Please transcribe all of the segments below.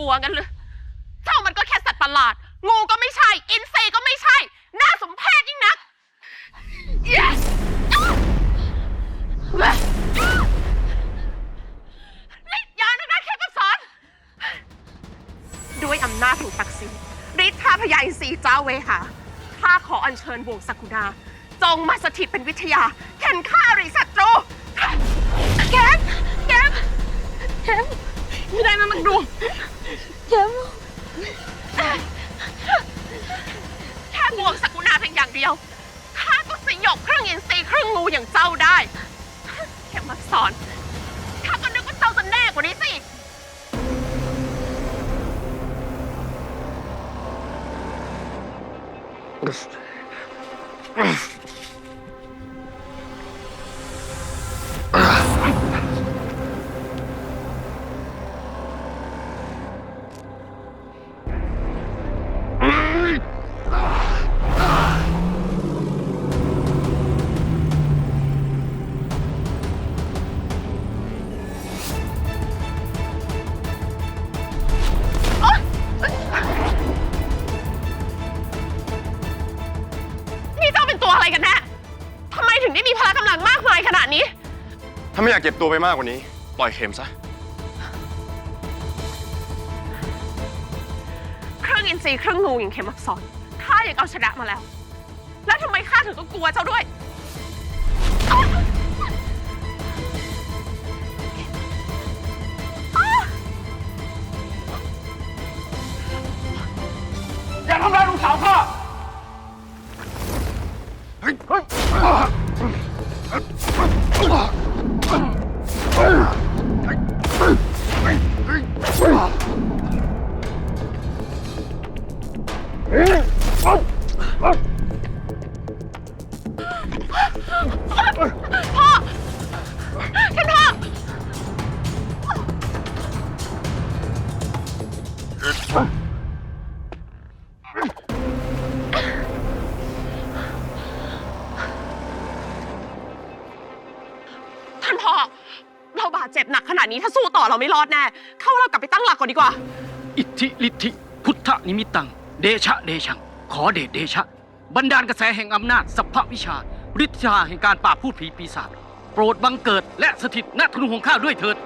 กลัวกันเลยเจ้ามันก็แค่สัตว์ประหลาด งูก็ไม่ใช่ อินทรีก็ไม่ใช่ น่าสมเพชยิ่งนัก Yes! นี่ยานึกนะแค่ประสอนด้วยอำนาจแห่งศักดิ์ศรีฤทธาพยาอินทรีเจ้าเวหาข้าขออัญเชิญวงสักุณาจงมาสถิตเป็นวิทยาแข่นข้าหรือศัตรู ดียวข้าก็สยบเครื่องอินทรีย์เครื่องงูอย่างเจ้าได้แค่มาสอนข้าก็นึกว่าเจ้าจะแน่กว่านี้สิอาไม่อยากเจ็บตัวไปมากกว่านี้ ปล่อยเข็มซะ เครื่องอินทรีย์เครื่องงูอย่างเข็มอักษรข้ายังเอาชนะมาแล้ว แล้วทำไมข้าถึงต้องกลัวเจ้าด้วย อย่าทำร้ายลูกสาวข้า หนักขนาดนี้ถ้าสู้ต่อเราไม่รอดแน่ เข้าเรากลับไปตั้งหลักก่อนดีกว่า อิทธิฤทธิพุทธนิมิตตัง เดชะเดชัง ขอเดชเดชะ บันดาลกระแสแห่งอำนาจสัพพวิชาฤทธาแห่งการปราบพูดผีปีศาจโปรดบังเกิดและสถิตณธนูของข้าด้วยเถิด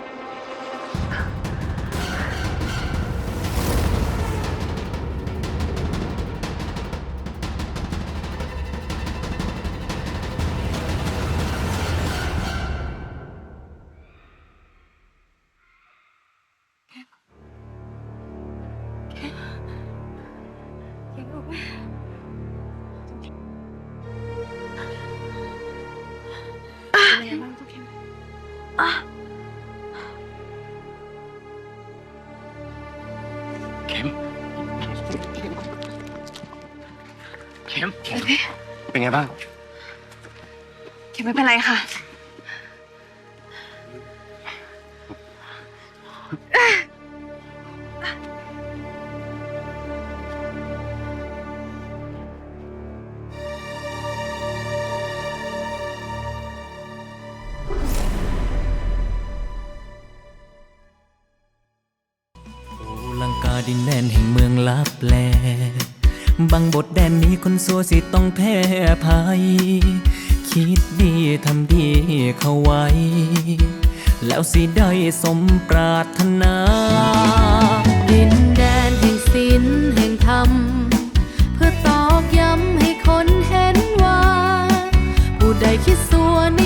เข็มเป็นไงบ้าง เข็มไม่เป็นไรค่ะโอลังกาดินแดนแห่งเมืองลับแล บางบทแดนนี้คนสัวสิต้องแพ้ภายคิดดีทำดีเข้าไว้ แล้วสิได้สมปรารถนาดินแดนแห่งศีลแห่งธรรม เพื่อตอกย้ำให้คนเห็นว่า ผู้ใดคิดสัวใน